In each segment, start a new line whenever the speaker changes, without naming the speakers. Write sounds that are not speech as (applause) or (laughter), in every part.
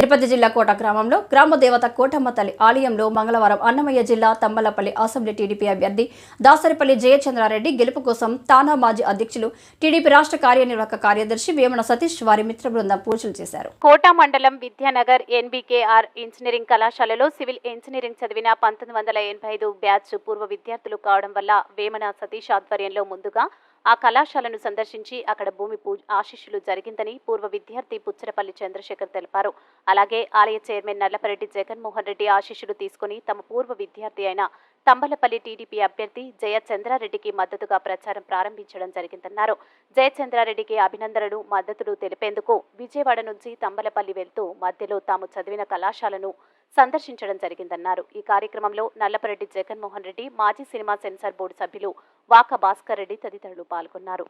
తిరుపతి జిల్లా కోట గ్రామంలో గ్రామ దేవత కోటమ్మ తల్లి ఆలయంలో మంగళవారం అన్నమయ్య జిల్లా తంబలపల్లి అసెంబ్లీ టీడీపీ అభ్యర్థి దాసరిపల్లి జయచంద్రారెడ్డి గెలుపు కోసం తానా మాజీ అధ్యక్షులు టీడీపీ రాష్ట్ర కార్యనిర్వాహక కార్యదర్శి వేమన సతీష్ వారి మిత్ర బృందం పూజలు చేశారు.
కోట మండలం విద్యానగర్ ఎన్బికేఆర్ ఇంజనీరింగ్ కళాశాలలో సివిల్ ఇంజనీరింగ్ చదివిన పంతొమ్మిది వందల ఎనభై ఐదు బ్యాచ్ పూర్వ విద్యార్థులు కావడం వల్ల వేమన సతీష్ ఆధ్వర్యంలో ముందుగా ఆ కళాశాలను సందర్శించి అక్కడ భూమి పూజ ఆశీస్సులు జరిగిందని పూర్వ విద్యార్థి పుచ్చరపల్లి చంద్రశేఖర్ తెలిపారు. అలాగే ఆలయ చైర్మన్ నల్లపరెడ్డి జగన్మోహన్ రెడ్డి ఆశీస్సులు తీసుకుని తమ పూర్వ విద్యార్థి అయిన తంబలపల్లి టీడీపీ అభ్యర్థి జయచంద్రారెడ్డికి మద్దతుగా ప్రచారం ప్రారంభించడం జరిగిందన్నారు. జయచంద్రారెడ్డికి అభినందనలు మద్దతులు తెలిపేందుకు విజయవాడ నుంచి తంబలపల్లి వెళ్తూ మధ్యలో తాము చదివిన కళాశాలను సందర్శించడం జరిగిందన్నారు. ఈ కార్యక్రమంలో నల్లపరెడ్డి జగన్మోహన్ రెడ్డి మాజీ సినిమా సెన్సార్ బోర్డు సభ్యులు వాక భాస్కర్ రెడ్డి తదితరులు పాల్గొన్నారు.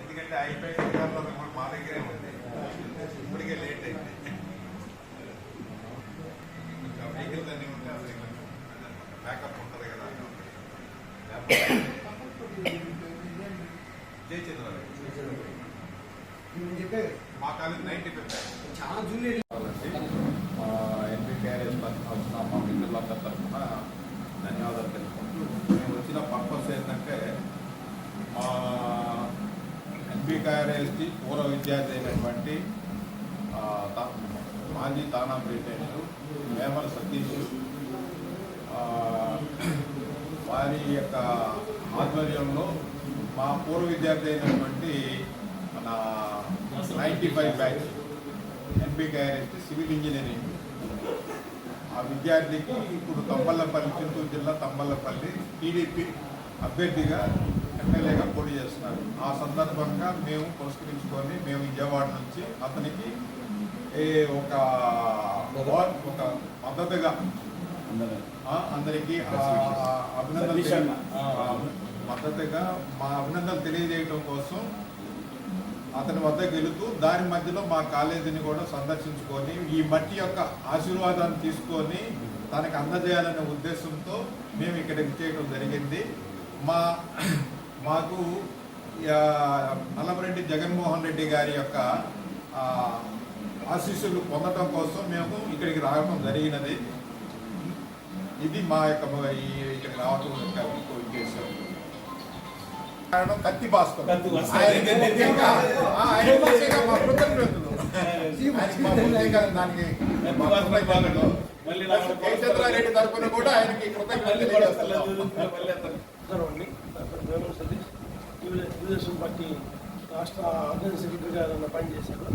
ఎందుకంటే అయిపోయిన మా దగ్గరే ఉంది. ఇప్పటికే లేట్ అయింది. వెహికల్స్ అన్నీ బ్యాకప్ ఉంటుంది క్యారేజ్ వచ్చిన మా మిత్రులందరి తరఫున ధన్యవాదాలు తెలుపుకుంటూ మేము వచ్చిన పర్పస్ ఏంటంటే మా ఎన్పికేఆర్ఎస్కి పూర్వ విద్యార్థి అయినటువంటి మాజీ తానా ప్రెసిడెంట్ వేమల సతీష్ వారి యొక్క ఆధ్వర్యంలో మా పూర్వ విద్యార్థి అయినటువంటి మన ninety five batch NPKRS civil engineering. ఆ విద్యార్థికి ఇప్పుడు తంబల్లపల్లి చిత్తూరు జిల్లా తంబల్లపల్లి టీడీపీ అభ్యర్థిగా ఎమ్మెల్యేగా పోటీ చేస్తున్నారు. ఆ సందర్భంగా మేము పురస్కరించుకొని మేము విజయవాడ నుంచి అతనికి ఏ ఒక ఒక మద్దతుగా అందరికీ అభినందనలు ఆ, మద్దతుగా మా అభినందనలు తెలియజేయడం కోసం అతని వద్దకు వెళుతూ దాని మధ్యలో మా కాలేజీని కూడా సందర్శించుకొని ఈ మట్టి యొక్క ఆశీర్వాదాన్ని తీసుకొని తనకి అందజేయాలనే ఉద్దేశంతో మేము ఇక్కడికి చేయడం జరిగింది. మా మాకు నల్లమరెడ్డి జగన్మోహన్ రెడ్డి గారి యొక్క ఆశీస్సులు పొందడం కోసం మేము ఇక్కడికి రావడం జరిగినది. ఇది మా యొక్క ఈ ఇక్కడికి రావడం యొక్క ఇంకో ఉద్దేశం. కారణం కత్తి భాస్కర్. మా కృతజ్ఞతలు. (laughs) దానికి జయచంద్రారెడ్డి తరఫున కూడా ఆయనకి
తెలుగుదేశం పార్టీ రాష్ట్ర ఆర్గనైజ్ సెక్రటరీగా చేశారు.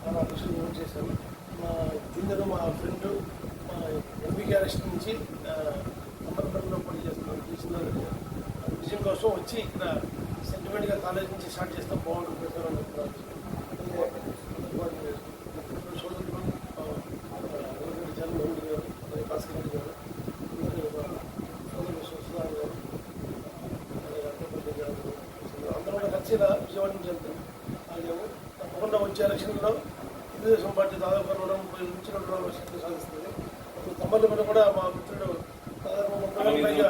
చాలా ఓట్ చేశాను మా ఇందరూ మా ఫ్రెండ్ మా ఎంబీకేఆర్ఎస్ నుంచి అమర్పల్లిలో పోటీ చేస్తున్నారు చేస్తున్నారు విజయం కోసం వచ్చి ఇక్కడ సెంటిమెంట్గా కాలేజ్ నుంచి స్టార్ట్ చేస్తే బాగుంటుంది సార్ అని గారు అలాగే భాస్కర్ రెడ్డి గారు అందరూ కూడా కలిసి విజయవాడ నుంచి వెళ్తాం అలాగే తప్పకుండా వచ్చే ఎలక్షన్లో తెలుగుదేశం పార్టీ దాదాపు రెండు ముప్పై నుంచి రెండు వందల సీట్లు సాధిస్తుంది. అప్పుడు తమ్మల మీద కూడా మా మిత్రుడు దాదాపు ముప్పై వేల పైగా